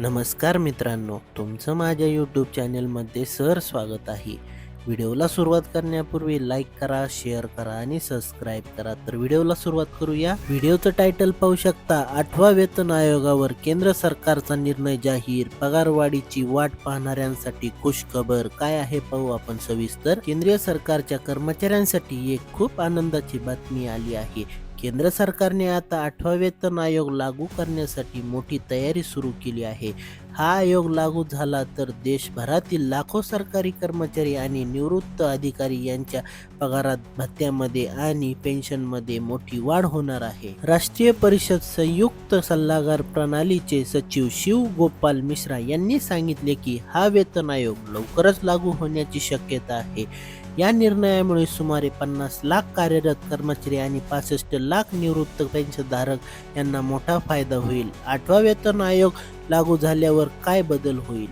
नमस्कार मित्रांनो तुमचं माझ्या यूट्यूब चॅनलमध्ये सर स्वागत आहे. व्हिडिओला सुरुवात करण्यापूर्वी लाईक करा शेअर करा आणि सबस्क्राईब करा. तर व्हिडिओला सुरुवात करूया. व्हिडिओचं टायटल पाहू शकता आठवा वेतन आयोगावर केंद्र सरकारचा निर्णय जाहीर. पगारवाढीची वाट पाहणाऱ्यांसाठी खुशखबर. काय आहे पाहू आपण सविस्तर. केंद्रीय सरकारच्या कर्मचाऱ्यांसाठी एक खूप आनंदाची बातमी आली आहे. केंद्र सरकारने आता आठवा वेतन आयोग लागू करण्यासाठी मोठी तयारी सुरू केली आहे. हा आयोग लागू झाला तर देशभरातील लाखो सरकारी कर्मचारी आणि निवृत्त अधिकारी यांच्या पगारात भत्त्यामध्ये आणि पेन्शनमध्ये मोठी वाढ होणार आहे. राष्ट्रीय परिषद संयुक्त सल्लागार प्रणालीचे सचिव शिव गोपाल मिश्रा यांनी सांगितले की हा वेतन आयोग लवकरच लागू होण्याची शक्यता आहे. या निर्णयामुळे सुमारे पन्नास लाख कार्यरत कर्मचारी आणि पासष्ट लाख निवृत्त पेन्शनधारक यांना मोठा फायदा होईल. आठवा वेतन आयोग लागू झाल्यावर काय बदल होईल?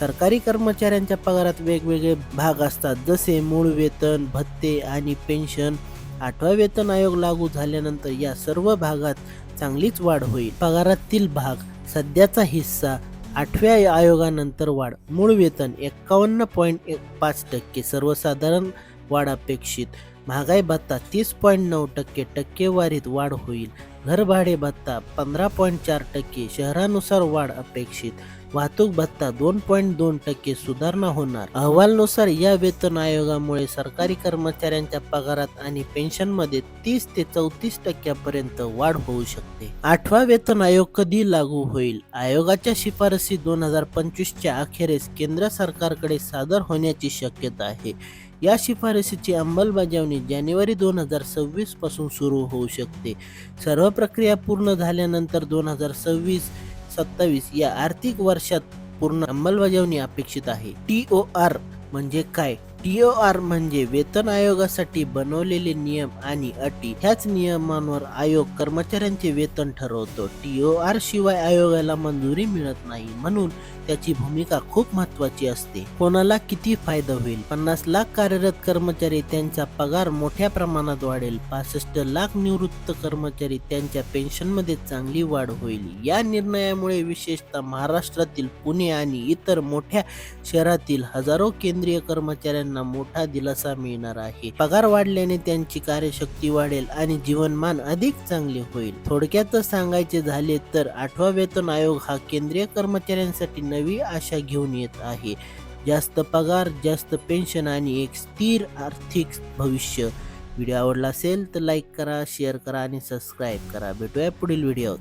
सरकारी कर्मचाऱ्यांच्या पगारात वेगवेगळे भाग असतात जसे मूळ वेतन भत्ते आणि पेन्शन. आठवा वेतन आयोग लागू झाल्यानंतर या सर्व भागात चांगलीच वाढ होईल. पगारातील भाग सध्याचा हिस्सा आठव्या आयोगानंतर वाढ. मूळ वेतन एक्कावन्न पॉईंट एक पाच टक्के सर्वसाधारण वाढ अपेक्षित. महागाई भत्ता तीस पॉईंट नऊ टक्के टक्केवारीत वाढ होईल. घरभाडे भत्ता पंधरा पॉईंट चार टक्के शहरानुसार वाढ अपेक्षित. वाहतूक भत्ता दोन पॉईंट दोन टक्के सुधारणा होणार. अहवालानुसार या वेतन आयोगामुळे सरकारी कर्मचाऱ्यांच्या पगारात आणि पेन्शनमध्ये तीस ते चौतीस टक्क्यापर्यंत वाढ होऊ शकते. आठवा वेतन आयोग कधी लागू होईल? आयोगाच्या शिफारसी दोन हजार पंचवीसच्या अखेरीस केंद्र सरकारकडे सादर होण्याची शक्यता आहे. या शिफारसीची अंमलबजावणी जानेवारी दोन हजार सव्वीसपासून सुरू होऊ शकते. सर्व प्रक्रिया पूर्ण झाल्यानंतर दोन हजार सव्वीस सत्तावीस या आर्थिक वर्षात पूर्ण अंमलबजावणी अपेक्षित आहे. टी ओ आर म्हणजे काय? टी ओ आर म्हणजे वेतन आयोगासाठी बनवलेले नियम आणि अटी. ह्याच नियमांवर आयोग कर्मचाऱ्यांचे वेतन ठरवतो. टी ओ आर शिवाय आयोगाला मंजुरी मिळत नाही म्हणून त्याची भूमिका खूप महत्वाची असते. कोणाला किती फायदा होईल? पन्नास लाख कार्यरत कर्मचारी त्यांचा पगार मोठ्या प्रमाणात वाढेल. पासष्ट लाख निवृत्त कर्मचारी त्यांच्या पेन्शनमध्ये चांगली वाढ होईल. या निर्णयामुळे विशेषतः महाराष्ट्रातील पुणे आणि इतर मोठ्या शहरातील हजारो केंद्रीय कर्मचाऱ्यांना त्यांना मोठा दिलासा मिळणार आहे. पगार वाढल्याने त्यांची कार्यशक्ती वाढेल आणि जीवनमान अधिक चांगले होईल. थोडक्यातच सांगायचे झाले तर आठवा वेतन आयोग हा केंद्रीय कर्मचाऱ्यांसाठी नवी आशा घेऊन येत आहे. जास्त पगार जास्त पेन्शन आणि एक स्थिर आर्थिक भविष्य. व्हिडिओ आवडला असेल तर लाईक करा शेअर करा आणि सबस्क्राईब करा. भेटूया पुढील व्हिडिओत.